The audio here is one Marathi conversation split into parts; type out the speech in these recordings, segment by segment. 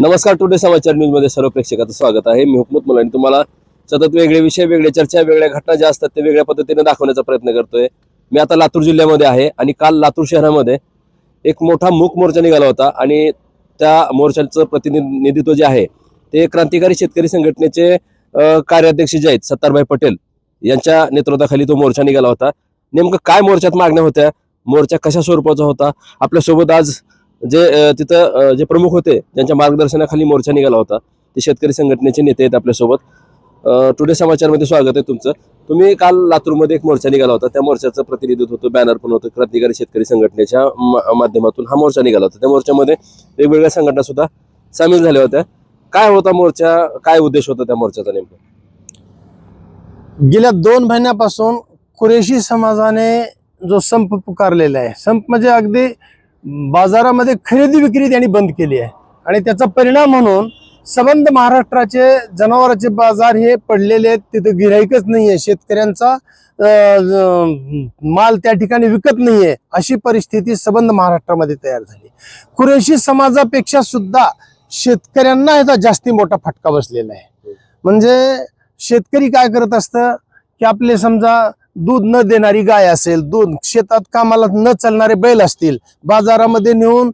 नमस्कार टुडे समाचार न्यूजमध्ये सर्व प्रेक्षकाचं स्वागत आहे. मी हुकमत मुलांनी तुम्हाला सतत वेगळे विषय वेगळे चर्चा वेगळ्या घटना ज्या असतात ते वेगळ्या पद्धतीने दाखवण्याचा प्रयत्न करतोय. मी आता लातूर जिल्ह्यामध्ये आहे आणि काल लातूर शहरामध्ये एक मोठा मूक मोर्चा निघाला होता आणि त्या मोर्चाचं प्रतिनिधित्व जे आहे ते क्रांतिकारी शेतकरी संघटनेचे कार्याध्यक्ष जे आहेत सत्तारभाई पटेल यांच्या नेतृत्वाखाली तो मोर्चा निघाला होता. नेमकं काय मोर्चात मागण्या होत्या? मोर्चा कशा स्वरूपाचा होता? आपल्यासोबत आज जे तिथं जे प्रमुख होते त्यांच्या मार्गदर्शनाखाली मोर्चा निघाला होता ते शेतकरी संघटनेचे नेते आहेत आपल्यासोबत टुडे समाचारमध्ये स्वागत आहे तुमचं. तुम्ही काल लातूरमध्ये एक मोर्चा निघाला होता. त्या मोर्चाचं प्रतिनिधित्व होतं बॅनर पण होतं क्रांतिकारी शेतकरी संघटनेच्या माध्यमातून हा मोर्चा निघाला होता. त्या मोर्चामध्ये वेगवेगळ्या संघटना सुद्धा सामील झाल्या होत्या. काय होता मोर्चा? काय उद्देश होता त्या मोर्चाचा नेमका? गेल्या दोन महिन्यापासून कुरेशी समाजाने जो संप पुकारलेला आहे संप म्हणजे अगदी बाजारामध्ये खरेदी विक्री त्यांनी बंद केली आहे. आणि त्याचा परिणाम म्हणून संबंध महाराष्ट्राचे जनावरांचे बाजार हे पडलेले आहेत. तिथं गिराईकच नाही आहे शेतकऱ्यांचा माल त्या ठिकाणी विकत नाहीये अशी परिस्थिती संबंध महाराष्ट्रामध्ये तयार झाली. कुरेशी समाजापेक्षा सुद्धा शेतकऱ्यांना ह्याचा जास्ती मोठा फटका बसलेला आहे. म्हणजे शेतकरी काय करत असतं? की आपले समजा दूध न देणारी गाय असेल दूध शेतात कामाला न चालणारे बैल असतील बाजारामध्ये नेऊन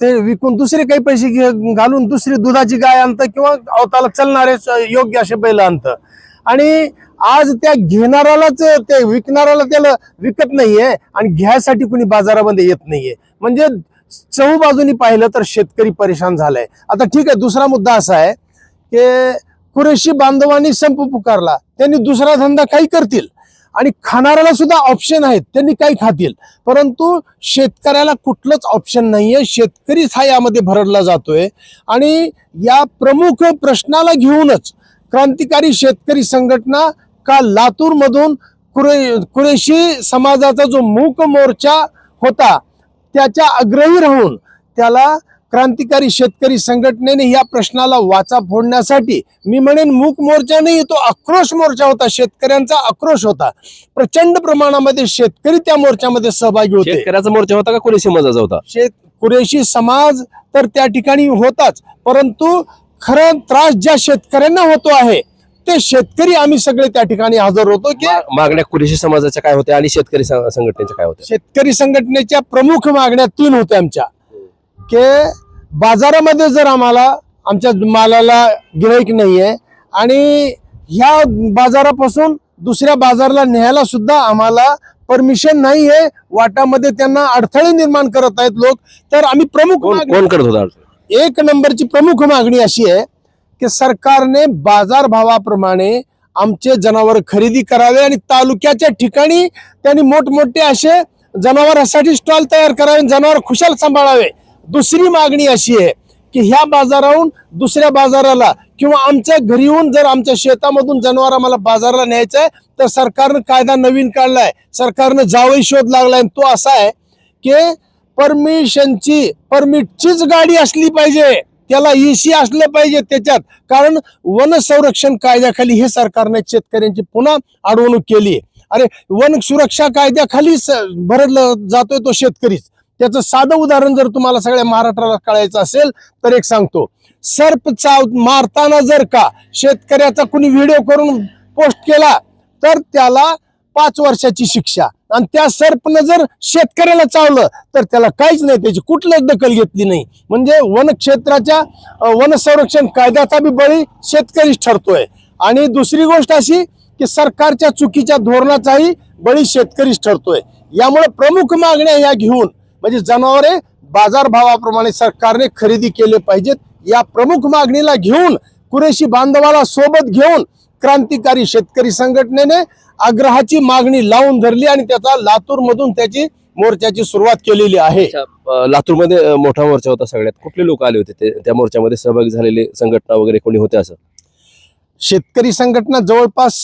ते विकून दुसरे काही पैसे घालून दुसरी दुधाची गाय आणतं किंवा अवताला चालणारे योग्य असे बैल आणतं. आणि आज त्या घेणाऱ्यालाच ते विकणाऱ्याला त्याला विकत नाहीये आणि घ्यायसाठी कुणी बाजारामध्ये येत नाहीये. म्हणजे चहू बाजूनी पाहिलं तर शेतकरी परेशान झालाय. आता ठीक आहे दुसरा मुद्दा असा आहे की कुरेशी बांधवांनी संप पुकारला. त्यांनी दुसरा धंदा काही करतील. आणि खाणाऱ्याला सुद्धा ऑप्शन आहेत. त्यांनी काही खातील. परंतु शेतकऱ्याला कुठलंच ऑप्शन नाही आहे शेतकरीच हा यामध्ये भरडला जातोय. आणि या प्रमुख प्रश्नाला घेऊनच क्रांतिकारी शेतकरी संघटना काल लातूरमधून कुरे कुरेशी समाजाचा जो मूक मोर्चा होता त्याच्या आग्रही राहून त्याला क्रांतिकारी शेतकरी संघटनेने या प्रश्नाला वाचा फोडण्यासाठी मी म्हणेन मूक मोर्चा नाही तो आक्रोश मोर्चा होता शेतकऱ्यांचा आक्रोश होता. प्रचंड प्रमाणामध्ये शेतकरी त्या मोर्चामध्ये सहभागी होते. शेतकऱ्याचा मोर्चा होता का कोणी समाजाचा होता? शेत कुरेशी समाज तर त्या ठिकाणी होताच परंतु खरं त्रास ज्या शेतकऱ्यांना होतो आहे ते शेतकरी आम्ही सगळे त्या ठिकाणी हजर होतो की मागण्या कुरेशी समाजाच्या काय होत्या आणि शेतकरी संघटनेच्या काय होत्या? शेतकरी संघटनेच्या प्रमुख मागण्या तीन होत्या आमच्या. की बाजारामध्ये जर आम्हाला आमच्या मालाला गिराईक नाहीये आणि ह्या बाजारापासून दुसऱ्या बाजाराला न्यायला सुद्धा आम्हाला परमिशन नाही आहे वाटामध्ये त्यांना अडथळे निर्माण करत आहेत लोक तर आम्ही प्रमुख कोण करत होता? एक नंबरची प्रमुख मागणी अशी आहे की सरकारने बाजारभावाप्रमाणे आमचे जनावर खरेदी करावे आणि तालुक्याच्या ठिकाणी त्यांनी मोठमोठे असे जनावरांसाठी स्टॉल तयार करावे जनावर खुशाल सांभाळावे दुसरी मागणी अशी आहे की ह्या बाजाराहून दुसऱ्या बाजाराला किंवा आमच्या घरी येऊन जर आमच्या शेतामधून जनावर आम्हाला बाजाराला न्यायचं आहे तर सरकारनं कायदा नवीन काढलाय सरकारनं जावई शोध लागलाय आणि तो असा आहे की परमिशनची परमिटचीच गाडी असली पाहिजे. त्याला ईसी असलं पाहिजे त्याच्यात. कारण वन संरक्षण कायद्याखाली हे सरकारने शेतकऱ्यांची पुन्हा अडवणूक केली अरे वन सुरक्षा कायद्याखाली भरलं जातोय तो शेतकरीच. त्याचं साधं उदाहरण जर तुम्हाला सगळ्या महाराष्ट्राला कळायचं असेल तर एक सांगतो. सर्प चाव मारताना जर का शेतकऱ्याचा कुणी व्हिडिओ करून पोस्ट केला तर त्याला पाच वर्षाची शिक्षा. आणि त्या सर्पनं जर शेतकऱ्याला चावलं तर त्याला काहीच नाही. त्याची कुठलीच दखल घेतली नाही. म्हणजे वन क्षेत्राच्या वन संरक्षण कायद्याचा बी बळी शेतकरीच ठरतोय. आणि दुसरी गोष्ट अशी की सरकारच्या चुकीच्या धोरणाचाही बळी शेतकरीच ठरतोय. यामुळे प्रमुख मागण्या या घेऊन म्हणजे जनावरे बाजारभावाप्रमाणे सरकारने खरेदी केले पाहिजेत. या प्रमुख मागणीला घेऊन कुरेशी बांधवाला सोबत घेऊन क्रांतिकारी शेतकरी संघटनेने आग्रहाची मागणी लावून धरली आणि त्याचा लातूर मधून त्याची मोर्चाची सुरुवात केलेली आहे. लातूरमध्ये मोठा मोर्चा होता सगळ्यात. कुठले लोक आले होते ते- त्या मोर्चामध्ये सहभागी झालेले संघटना वगैरे कोणी होते असं? शेतकरी संघटना जवळपास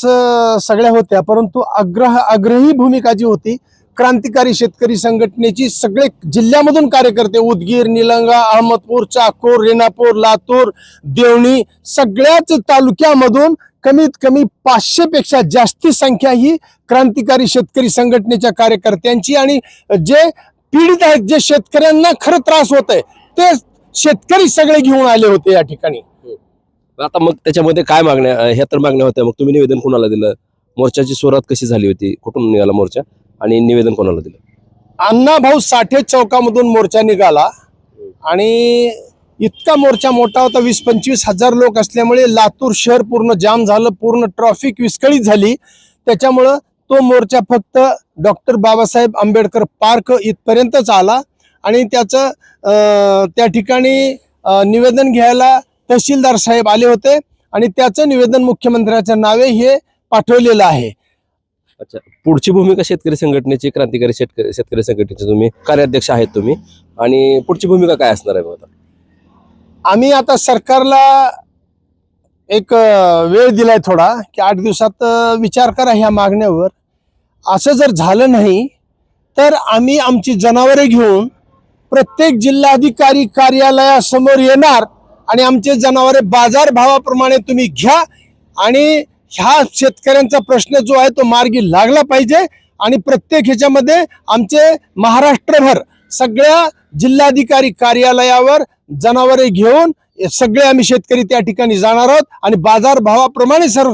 सगळ्या होत्या परंतु आग्रह आग्रही भूमिका जी होती क्रांतिकारी शेतकरी संघटनेची सगळे जिल्ह्यामधून कार्यकर्ते उदगीर निलंगा अहमदपूर चाकूर रेणापूर लातूर देवणी सगळ्याच तालुक्यामधून कमीत कमी पाचशे पेक्षा जास्ती संख्या ही क्रांतिकारी शेतकरी संघटनेच्या कार्यकर्त्यांची आणि जे पीडित आहेत जे शेतकऱ्यांना खरं त्रास होत आहे ते शेतकरी सगळे घेऊन आले होते या ठिकाणी. आता मग त्याच्यामध्ये काय मागण्या ह्या तर मागण्या होत्या. मग तुम्ही निवेदन कोणाला दिलं? मोर्चाची सुरुवात कशी झाली होती? कुठून निघाला मोर्चा? आणि निवेदन कोणाला दिलं? अण्णाभाऊ साठे चौकामधून मोर्चा निघाला. आणि इतका मोर्चा मोठा होता वीस पंचवीस हजार लोक असल्यामुळे लातूर शहर पूर्ण जाम झालं पूर्ण ट्रॉफिक विस्कळीत झाली. त्याच्यामुळं तो मोर्चा फक्त डॉक्टर बाबासाहेब आंबेडकर पार्क इथपर्यंतच आला. आणि त्याचं त्या ठिकाणी निवेदन घ्यायला तहसीलदार साहेब आले होते. आणि त्याचं निवेदन मुख्यमंत्र्याच्या नावे हे पाठवलेलं आहे. अच्छा. पुढची भूमिका शेतकरी संघटनेची क्रांतिकारी शेतकरी शेतकरी संघटनेचे तुम्ही? कार्याध्यक्ष आहेत तुम्ही. आणि पुढची भूमिका काय असणार आहे आता? आम्ही आता सरकारला एक वेळ दिलाय थोडा की आठ दिवसात विचार करा ह्या मागण्यावर. असं जर झालं नाही तर आम्ही आमची जनावरे घेऊन प्रत्येक जिल्हाधिकारी कार्यालयासमोर येणार आणि आमचे जनावरे बाजारभावाप्रमाणे तुम्ही घ्या आणि ह्या शेतकऱ्यांचा प्रश्न जो आहे तो मार्गी लागला पाहिजे आणि प्रत्येक ह्याच्यामध्ये आमचे महाराष्ट्रभर सगळ्या जिल्हाधिकारी कार्यालयावर जनावरे घेऊन सगळे आम्ही शेतकरी त्या ठिकाणी जाणार आहोत आणि बाजारभावाप्रमाणे सर्व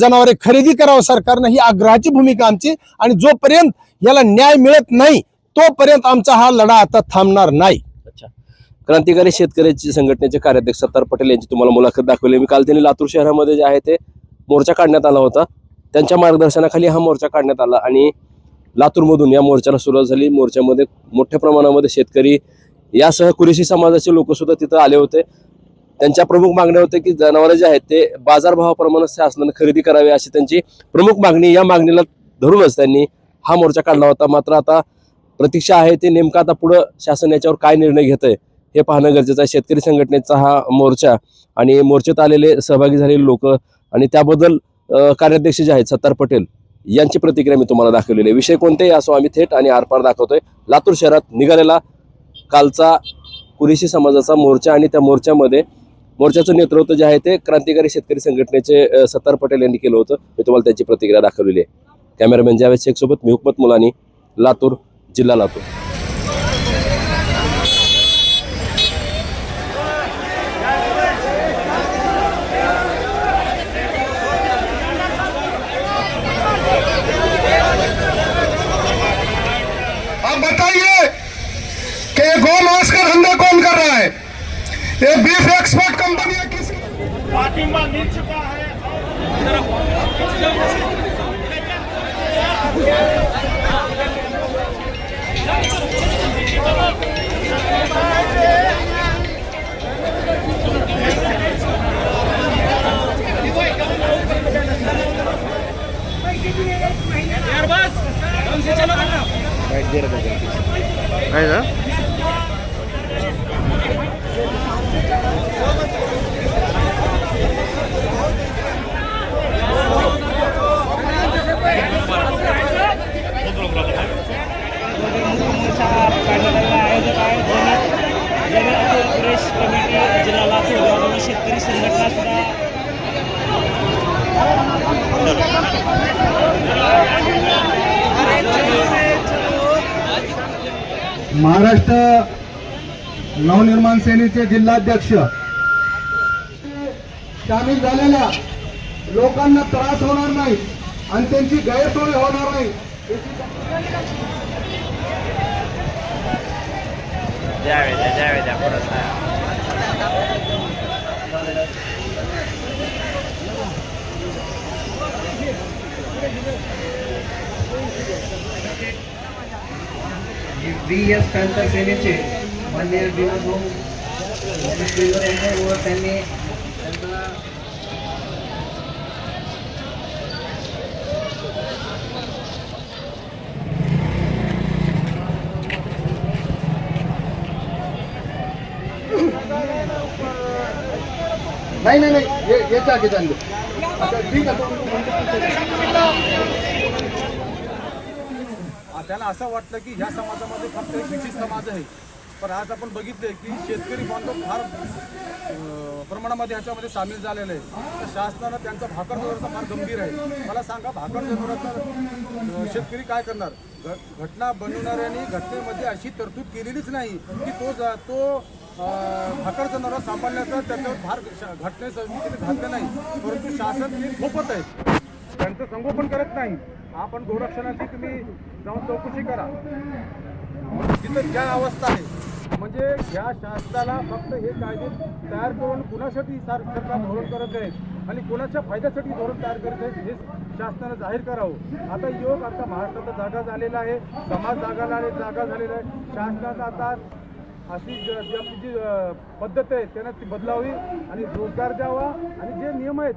जनावरे खरेदी करावं सरकारनं ही आग्रहाची भूमिका आमची. आणि जोपर्यंत याला न्याय मिळत नाही तोपर्यंत आमचा हा लढा आता थांबणार नाही. अच्छा. क्रांतिकारी शेतकऱ्याची संघटनेचे कार्याध्यक्ष सत्तार पटेल यांची तुम्हाला मुलाखत दाखवली. मी काल त्यांनी लातूर शहरामध्ये जे आहे ते मोर्चा काढण्यात आला होता. त्यांच्या मार्गदर्शनाखाली हा मोर्चा काढण्यात आला आणि लातूरमधून या मोर्चाला सुरुवात झाली. मोर्चामध्ये मोठ्या प्रमाणामध्ये शेतकरी यासह कुरेशी समाजाचे लोकसुद्धा तिथं आले होते. त्यांच्या प्रमुख मागण्या होत्या की जनावरं जे आहेत ते बाजारभावाप्रमाणे शासनाने खरेदी करावी अशी त्यांची प्रमुख मागणी. या मागणीला धरूनच त्यांनी हा मोर्चा काढला होता. मात्र आता प्रतीक्षा आहे ते नेमकं आता पुढं शासन याच्यावर काय निर्णय घेत आहे हे पाहणं गरजेचं आहे. शेतकरी संघटनेचा हा मोर्चा आणि मोर्चेत आलेले सहभागी झालेले लोक आणि त्याबद्दल कार्याध्यक्ष जे आहेत सत्तार पटेल यांची प्रतिक्रिया मी तुम्हाला दाखवलेली आहे. विषय कोणतेही असो आम्ही थेट आणि आरपार दाखवतोय. लातूर शहरात निघालेला कालचा कुरेशी समाजाचा मोर्चा आणि त्या मोर्चामध्ये मोर्चाचं नेतृत्व जे आहे ते क्रांतिकारी शेतकरी संघटनेचे सत्तार पटेल यांनी केलं होतं. मी तुम्हाला त्याची प्रतिक्रिया दाखवलेली आहे. कॅमेरामॅन जावेद शेख सोबत मी हुकमत मुलानी लातूर जिल्हा लातूर. पाठिंबा मिल चुका है काढण्यात आयोजक आहे जमीन जमीन अतुल कमिटी जिल्हा लातूर यामध्ये शेतकरी संघटना सुद्धा महाराष्ट्र नवनिर्माण सेनेचे जिल्हाध्यक्ष. सामील झालेल्या लोकांना त्रास होणार नाही आणि त्यांची गैरसोय होणार नाही. જાવેદા જાવેદા પુરસ્કાર વીએસ કાંતા સેને છે. બંને દિવસો તેને नाही नाही नाही. ये- याच्या आधी अच्छा ठीक आहे. त्याला असं वाटलं की ह्या समाजामध्ये फक्त एक विशेष समाज आहे. पण आज आपण बघितले की शेतकरी बांधव फार प्रमाणामध्ये ह्याच्यामध्ये सामील झालेले आहे तर शासनानं त्यांचा भाकर जनावरांचा फार गंभीर आहे. मला सांगा भाकर जनावरांचा शेतकरी काय करणार? घटना बनवणाऱ्यांनी घटनेमध्ये अशी तरतूद केलेलीच नाही की तो जा तो भाकर जनावर सांभाळण्याचा त्याच्यावर भार श- घटनेचं घातलं नाही परंतु शासन हे थोपत आहे. त्यांचं संगोपन करत नाही. आपण गोरक्षणाची तुम्ही जाऊन चौकशी करा. तिथं ज्या अवस्था आहे म्हणजे या शासनाला फक्त हे कायदे तयार करून कुणासाठी सरकार धोरण करत आहे आणि कोणाच्या फायद्यासाठी धोरण तयार करत आहे हे शासनानं जाहीर करावं. आता योग आता महाराष्ट्राचा जागा झालेला आहे समाज जागा झाले जागा झालेला आहे. शासनाचा आता अशी जी आपली जी पद्धत आहे त्यांना ती बदलावी आणि रोजगार द्यावा. आणि जे नियम आहेत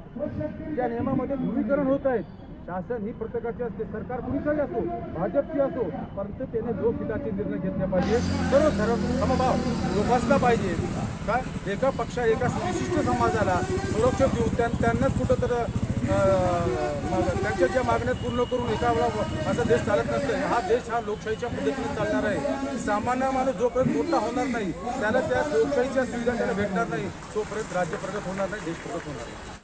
त्या नियमामध्ये ध्रुवीकरण होत आहेत. शासन ही प्रत्येकाची असते सरकार कुणीचाही असो भाजपची असो परंतु त्याने लोकहिताचे निर्णय घेतले पाहिजे सर्व सर्व समभाव जोपासला पाहिजे. काय एका पक्षा एका विशिष्ट समाजाला संरक्षण देऊन त्यां त्यांनाच कुठं तर त्यांच्या ज्या मागण्या पूर्ण करून एका वेळा असा देश चालत नसतं हा देश हा लोकशाहीच्या पद्धतीने चालणार आहे. सामान्य माणूस जोपर्यंत मोठा होणार नाही त्याला त्या लोकशाहीच्या सुविधा त्याला भेटणार नाही तोपर्यंत राज्य प्रगत होणार नाही देश प्रगत होणार नाही.